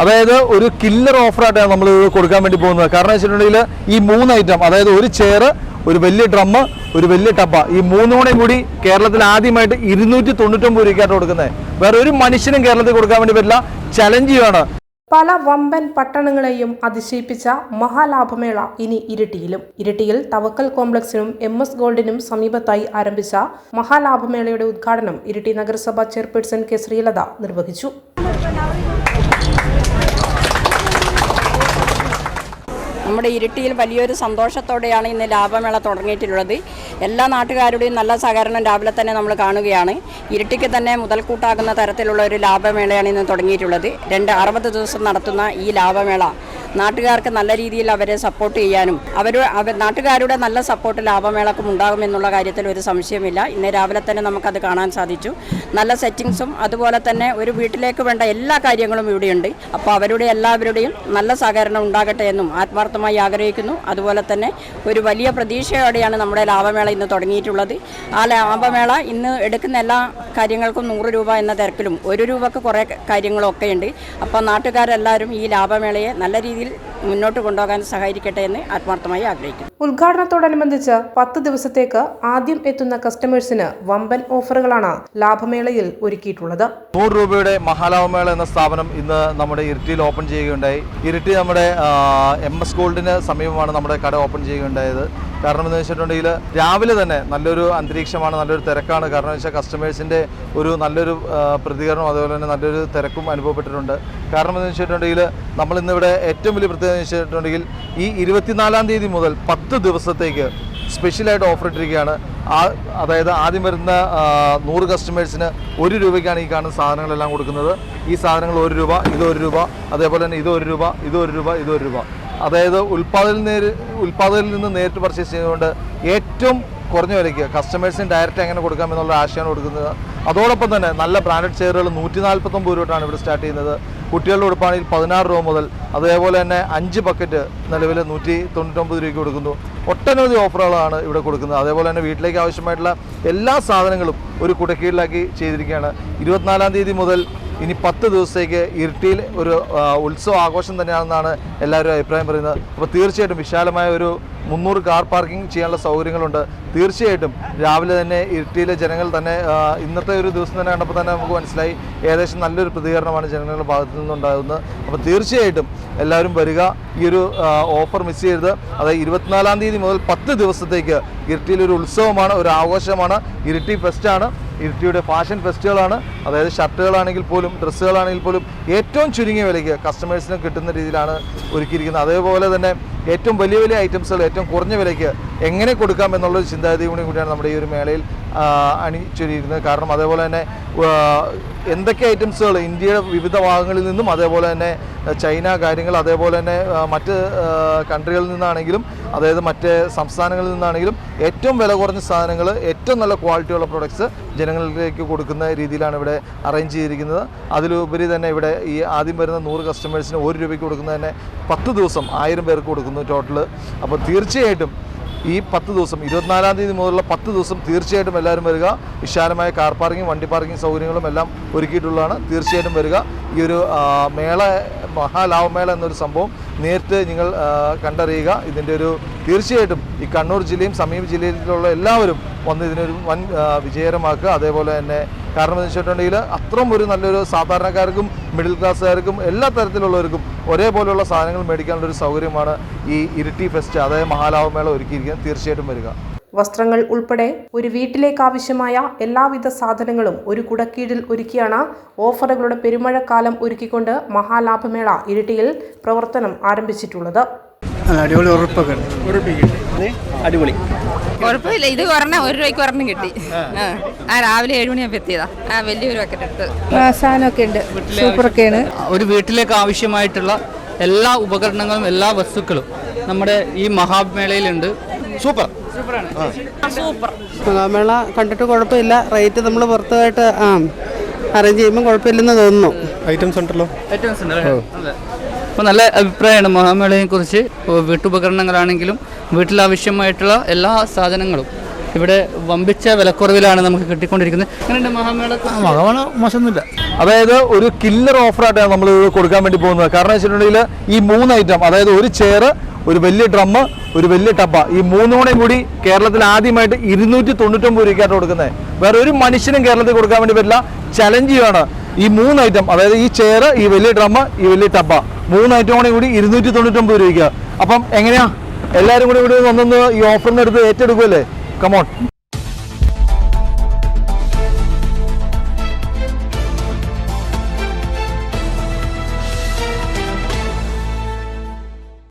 അതായത് ഒരു കില്ലർ ഓഫറായിട്ടാണ് നമ്മൾ കൊടുക്കാൻ വേണ്ടി പോകുന്നത്. കാരണം വെച്ചിട്ടുണ്ടെങ്കിൽ ഈ മൂന്ന് ഐറ്റം അതായത് ഒരു ചെയർ ഒരു വലിയ ഡ്രമ്മ് ഒരു വലിയ ടപ്പ ഈ മൂന്നോടെയും കൂടി കേരളത്തിൽ ആദ്യമായിട്ട് ഇരുന്നൂറ്റി തൊണ്ണൂറ്റൊമ്പത് രൂപയ്ക്കായിട്ട് കൊടുക്കുന്നത്. വേറെ ഒരു മനുഷ്യനും കേരളത്തിൽ കൊടുക്കാൻ വേണ്ടി പറ്റില്ല. ചലഞ്ച് ചെയ്യുകയാണ് പല വമ്പൻ പട്ടണങ്ങളെയും അതിശയിപ്പിച്ച മഹാലാഭമേള ഇനി ഇരിട്ടിയിലും. ഇരിട്ടിയിൽ തവക്കൽ കോംപ്ലക്സിനും എം എസ് ഗോൾഡിനും സമീപത്തായി ആരംഭിച്ച മഹാലാഭമേളയുടെ ഉദ്ഘാടനം ഇരിട്ടി നഗരസഭ ചെയർപേഴ്സൺ കെ ശ്രീലത നിർവഹിച്ചു. നമ്മുടെ ഇരിട്ടിയിൽ വലിയൊരു സന്തോഷത്തോടെയാണ് ഇന്ന് ലാഭമേള തുടങ്ങിയിട്ടുള്ളത്. എല്ലാ നാട്ടുകാരുടെയും നല്ല സഹകരണം രാവിലെ തന്നെ നമ്മൾ കാണുകയാണ്. ഇരിട്ടിക്ക് തന്നെ മുതൽക്കൂട്ടാകുന്ന തരത്തിലുള്ള ഒരു ലാഭമേളയാണ് ഇന്ന് തുടങ്ങിയിട്ടുള്ളത്. രണ്ട് അറുപത് ദിവസം നടത്തുന്ന ഈ ലാഭമേള നാട്ടുകാർക്ക് നല്ല രീതിയിൽ അവരെ സപ്പോർട്ട് ചെയ്യാനും അവർ നാട്ടുകാരുടെ നല്ല സപ്പോർട്ട് ലാഭമേളക്കും ഉണ്ടാകുമെന്നുള്ള കാര്യത്തിൽ ഒരു സംശയമില്ല. ഇന്ന് രാവിലെ തന്നെ നമുക്കത് കാണാൻ സാധിച്ചു. നല്ല സെറ്റിങ്സും അതുപോലെ തന്നെ ഒരു വീട്ടിലേക്ക് വേണ്ട എല്ലാ കാര്യങ്ങളും ഇവിടെയുണ്ട്. അപ്പോൾ അവരുടെ എല്ലാവരുടെയും നല്ല സഹകരണം ഉണ്ടാകട്ടെ എന്നും ആത്മാർത്ഥമായി ആഗ്രഹിക്കുന്നു. അതുപോലെ തന്നെ ഒരു വലിയ പ്രതീക്ഷയോടെയാണ് നമ്മുടെ ലാഭമേള ഇന്ന് തുടങ്ങിയിട്ടുള്ളത്. ആ ലാഭമേള ഇന്ന് എടുക്കുന്ന എല്ലാ കാര്യങ്ങൾക്കും നൂറ് രൂപ എന്ന തിരക്കിലും ഒരു രൂപക്ക് കുറേ കാര്യങ്ങളൊക്കെ ഉണ്ട് അപ്പോൾ നാട്ടുകാരെല്ലാവരും ഈ ലാഭമേളയെ നല്ല രീതിയിൽ civil മുന്നോട്ട് കൊണ്ടുപോകാൻ സഹായിക്കട്ടെ എന്ന് ആത്മാർത്ഥമായി ആഗ്രഹിക്കുന്നു. ഉദ്ഘാടനത്തോടനുബന്ധിച്ച് പത്ത് ദിവസത്തേക്ക് ആദ്യം എത്തുന്ന കസ്റ്റമേഴ്സിന് വമ്പൻ ഓഫറുകളാണ് ലാഭമേളയിൽ ഒരുക്കിയിട്ടുള്ളത്. നൂറ് രൂപയുടെ മഹാലാഭമേള എന്ന സ്ഥാപനം ഇന്ന് നമ്മുടെ ഇരിട്ടിയിൽ ഓപ്പൺ ചെയ്യുകയുണ്ടായി. ഇരിട്ടി നമ്മുടെ എം എസ് ഗോൾഡിന് സമീപമാണ് നമ്മുടെ കട ഓപ്പൺ ചെയ്യുകയുണ്ടായത്. കാരണം എന്ന് വെച്ചിട്ടുണ്ടെങ്കിൽ രാവിലെ തന്നെ നല്ലൊരു അന്തരീക്ഷമാണ് നല്ലൊരു തിരക്കാണ്. കാരണം വെച്ചാൽ കസ്റ്റമേഴ്സിന്റെ ഒരു നല്ലൊരു പ്രതികരണം അതുപോലെ തന്നെ നല്ലൊരു തിരക്കും അനുഭവപ്പെട്ടിട്ടുണ്ട്. കാരണം എന്ന് വെച്ചിട്ടുണ്ടെങ്കിൽ നമ്മൾ ഇന്നിവിടെ ഏറ്റവും വലിയ പ്രത്യേകത എന്ന് വെച്ചിട്ടുണ്ടെങ്കിൽ ഈ ഇരുപത്തിനാലാം തീയതി മുതൽ പത്ത് ദിവസത്തേക്ക് സ്പെഷ്യലായിട്ട് ഓഫർ ഇട്ടിരിക്കുകയാണ്. ആ അതായത് ആദ്യം വരുന്ന നൂറ് കസ്റ്റമേഴ്സിന് ഒരു രൂപയ്ക്കാണ് ഈ കാണുന്ന സാധനങ്ങളെല്ലാം കൊടുക്കുന്നത്. ഈ സാധനങ്ങൾ ഒരു രൂപ ഇത് ഒരു രൂപ അതേപോലെ തന്നെ ഇത് ഒരു രൂപ ഇത് ഒരു രൂപ ഇത് ഒരു രൂപ. അതായത് ഉൽപാദനം നേര് ഉൽപ്പാദകരിൽ നിന്ന് നേരിട്ട് പർച്ചേസ് ചെയ്തുകൊണ്ട് ഏറ്റവും കുറഞ്ഞ വിലയ്ക്ക് കസ്റ്റമേഴ്സിന് ഡയറക്റ്റ് എങ്ങനെ കൊടുക്കാം എന്നുള്ള ആശയമാണ് കൊടുക്കുന്നത്. അതോടൊപ്പം തന്നെ നല്ല ബ്രാൻഡഡ് ചെയറുകൾ നൂറ്റി നാൽപ്പത്തൊമ്പത് രൂപ തൊട്ടാണ് ഇവിടെ സ്റ്റാർട്ട് ചെയ്യുന്നത്. കുട്ടികളുടെ ഉടുപ്പാണെങ്കിൽ പതിനാറ് രൂപ മുതൽ അതേപോലെ തന്നെ അഞ്ച് ബക്കറ്റ് നിലവിൽ നൂറ്റി തൊണ്ണൂറ്റൊമ്പത് രൂപയ്ക്ക് കൊടുക്കുന്നു. ഒട്ടനവധി ഓഫറുകളാണ് ഇവിടെ കൊടുക്കുന്നത്. അതേപോലെ തന്നെ വീട്ടിലേക്ക് ആവശ്യമായിട്ടുള്ള എല്ലാ സാധനങ്ങളും ഒരു കുടക്കീഴിലാക്കി ചെയ്തിരിക്കുകയാണ്. ഇരുപത്തിനാലാം തീയതി മുതൽ ഇനി പത്ത് ദിവസത്തേക്ക് ഇരിട്ടിയിൽ ഒരു ഉത്സവ ആഘോഷം തന്നെയാണെന്നാണ് എല്ലാവരും അഭിപ്രായം പറയുന്നത്. അപ്പോൾ തീർച്ചയായിട്ടും വിശാലമായ ഒരു മുന്നൂറ് കാർ പാർക്കിംഗ് ചെയ്യാനുള്ള സൗകര്യങ്ങളുണ്ട്. തീർച്ചയായിട്ടും രാവിലെ തന്നെ ഇരിട്ടിയിലെ ജനങ്ങൾ തന്നെ ഇന്നത്തെ ഒരു ദിവസം തന്നെ കണ്ടപ്പോൾ തന്നെ നമുക്ക് മനസ്സിലായി. ഏകദേശം നല്ലൊരു പ്രതികരണമാണ് ജനങ്ങളുടെ ഭാഗത്തു നിന്നുണ്ടാകുന്നത്. അപ്പോൾ തീർച്ചയായിട്ടും എല്ലാവരും വരിക. ഈ ഒരു ഓഫർ മിസ് ചെയ്യരുത്. അതായത് ഇരുപത്തിനാലാം തീയതി മുതൽ പത്ത് ദിവസത്തേക്ക് ഇരിട്ടിയിൽ ഒരു ഉത്സവമാണ് ഒരു ആഘോഷമാണ്. ഇരിട്ടി ഫെസ്റ്റാണ് ഇരിട്ടിയുടെ ഫാഷൻ ഫെസ്റ്റുകളാണ് അതായത് ഷർട്ടുകളാണെങ്കിൽ പോലും ഡ്രസ്സുകളാണെങ്കിൽ പോലും ഏറ്റവും ചുരുങ്ങിയ വിലയ്ക്ക് കസ്റ്റമേഴ്സിന് കിട്ടുന്ന രീതിയിലാണ് ഒരുക്കിയിരിക്കുന്നത്. അതേപോലെ തന്നെ ഏറ്റവും വലിയ വലിയ ഐറ്റംസുകൾ ഏറ്റവും കുറഞ്ഞ വിലയ്ക്ക് എങ്ങനെ കൊടുക്കാം എന്നുള്ളൊരു ചിന്താഗതി കൂടി കൂടിയാണ് നമ്മുടെ ഈ ഒരു മേളയിൽ അണിച്ചൊരിയിരുന്നത് കാരണം അതേപോലെ തന്നെ എന്തൊക്കെ ഐറ്റംസുകൾ ഇന്ത്യയുടെ വിവിധ ഭാഗങ്ങളിൽ നിന്നും അതേപോലെ തന്നെ ചൈന കാര്യങ്ങൾ അതേപോലെ തന്നെ മറ്റ് കൺട്രികളിൽ നിന്നാണെങ്കിലും അതായത് മറ്റ് സംസ്ഥാനങ്ങളിൽ നിന്നാണെങ്കിലും ഏറ്റവും വില കുറഞ്ഞ സാധനങ്ങൾ ഏറ്റവും നല്ല ക്വാളിറ്റിയുള്ള പ്രൊഡക്ട്സ് ജനങ്ങളിലേക്ക് കൊടുക്കുന്ന രീതിയിലാണ് ഇവിടെ അറേഞ്ച് ചെയ്തിരിക്കുന്നത്. അതിലുപരി തന്നെ ഇവിടെ ഈ ആദ്യം വരുന്ന നൂറ് കസ്റ്റമേഴ്സിന് ഒരു രൂപയ്ക്ക് കൊടുക്കുന്നത് തന്നെ പത്ത് ദിവസം ആയിരം പേർക്ക് കൊടുക്കുന്നു ടോട്ടൽ അപ്പോൾ തീർച്ചയായിട്ടും ഈ പത്ത് ദിവസം ഇരുപത്തിനാലാം തീയതി മുതലുള്ള പത്ത് ദിവസം തീർച്ചയായിട്ടും എല്ലാവരും വരിക. വിശാലമായ കാർ പാർക്കിംഗ് വണ്ടി പാർക്കിംഗ് സൗകര്യങ്ങളും എല്ലാം ഒരുക്കിയിട്ടുള്ളതാണ്. തീർച്ചയായിട്ടും വരിക. ഈ ഒരു മേള മഹാലാഭമേള എന്നൊരു സംഭവം നേരിട്ട് നിങ്ങൾ കണ്ടറിയുക. ഇതിന്റെ ഒരു തീർച്ചയായിട്ടും ഈ കണ്ണൂർ ജില്ലയും സമീപ ജില്ലയിലുള്ള എല്ലാവരും വന്ന് ഇതിനൊരു വൻ വിജയകരമാക്കുക. അതേപോലെ തന്നെ കാരണം എന്ന് വെച്ചിട്ടുണ്ടെങ്കിൽ അത്രയും ഒരു നല്ലൊരു സാധാരണക്കാർക്കും മിഡിൽ ക്ലാസ്സുകാർക്കും എല്ലാ തരത്തിലുള്ളവർക്കും ഒരേപോലെയുള്ള സാധനങ്ങൾ മേടിക്കാനുള്ള ഒരു സൗകര്യമാണ് ഈ ഇരിട്ടി ഫെസ്റ്റ് അതായത് മഹാലാവമേള ഒരുക്കിയിരിക്കുന്നത്. തീർച്ചയായിട്ടും വരിക. വസ്ത്രങ്ങൾ ഉൾപ്പെടെ ഒരു വീട്ടിലേക്ക് ആവശ്യമായ എല്ലാവിധ സാധനങ്ങളും ഒരു കുടക്കീഴിൽ ഒരുക്കിയാണ് ഓഫറുകളുടെ പെരുമഴക്കാലം ഒരുക്കിക്കൊണ്ട് മഹാലാഭമേള ഇരിട്ടിയിൽ പ്രവർത്തനം ആരംഭിച്ചിട്ടുള്ളത്. അടിപൊളി കുഴപ്പമില്ല ഇത് പറഞ്ഞ ഒരു രൂപയ്ക്ക് ഒരെണ്ണം കിട്ടി. ആ. രാവിലെ ഏഴ് മണിയാകുമ്പോൾ എത്തിയതാ. ആ വലിയൊരു പാക്കറ്റ് എടുത്ത്. സാധനമൊക്കെ ഉണ്ട്. സൂപ്പറൊക്കെയാണ്. ഒരു വീട്ടിലേക്ക് ആവശ്യമായിട്ടുള്ള എല്ലാ ഉപകരണങ്ങളും എല്ലാ വസ്തുക്കളും നമ്മുടെ ഈ മഹാമേളയിലുണ്ട്. സൂപ്പർ. മേള കണ്ടിട്ട് കുഴപ്പമില്ല. റേറ്റ് നമ്മൾ പുറത്തുമായിട്ട് ആ അറേഞ്ച് ചെയ്യുമ്പോൾ കുഴപ്പമില്ലെന്ന് തോന്നുന്നു. ഐറ്റംസ് ഉണ്ടല്ലോ. ഐറ്റംസ് അപ്പോൾ നല്ല അഭിപ്രായമാണ് മഹാമേളയെ കുറിച്ച്. വീട്ടുപകരണങ്ങളാണെങ്കിലും വീട്ടിലാവശ്യമായിട്ടുള്ള എല്ലാ സാധനങ്ങളും ഇവിടെ വമ്പിച്ച വിലക്കുറവിലാണ് നമുക്ക് കിട്ടിക്കൊണ്ടിരിക്കുന്നത്. എങ്ങനെയുണ്ട് മഹാമേള മഹാമേള മോശമൊന്നുമില്ല. അതായത് ഒരു കില്ലർ ഓഫറായിട്ടാണ് നമ്മൾ കൊടുക്കാൻ വേണ്ടി പോകുന്നത്. കാരണം വെച്ചിട്ടുണ്ടെങ്കിൽ ഈ മൂന്ന് ഐറ്റം അതായത് ഒരു ചെയർ ഒരു വലിയ ഡ്രമ്മ് ഒരു വലിയ ടപ്പ. ഈ മൂന്നോണയും കൂടി കേരളത്തിൽ ആദ്യമായിട്ട് ഇരുന്നൂറ്റി തൊണ്ണൂറ്റൊമ്പത് രൂപയ്ക്കായിട്ട് കൊടുക്കുന്നത്. വേറെ ഒരു മനുഷ്യനും കേരളത്തിൽ കൊടുക്കാൻ വേണ്ടി പറ്റില്ല. ചലഞ്ച് ചെയ്യുകയാണ് ഈ മൂന്ന് ഐറ്റം അതായത് ഈ ചെയർ ഈ വലിയ ഡ്രമ്മ് ഈ വലിയ ടബ മൂന്ന് ഐറ്റം കൂടി ഇരുന്നൂറ്റി തൊണ്ണൂറ്റൊമ്പത് രൂപയ്ക്ക്. അപ്പം എങ്ങനെയാ? എല്ലാവരും കൂടി ഇവിടെ വന്നൊന്ന് ഈ ഓഫറിന് എടുത്ത് ഏറ്റെടുക്കുമല്ലേ കമോൺ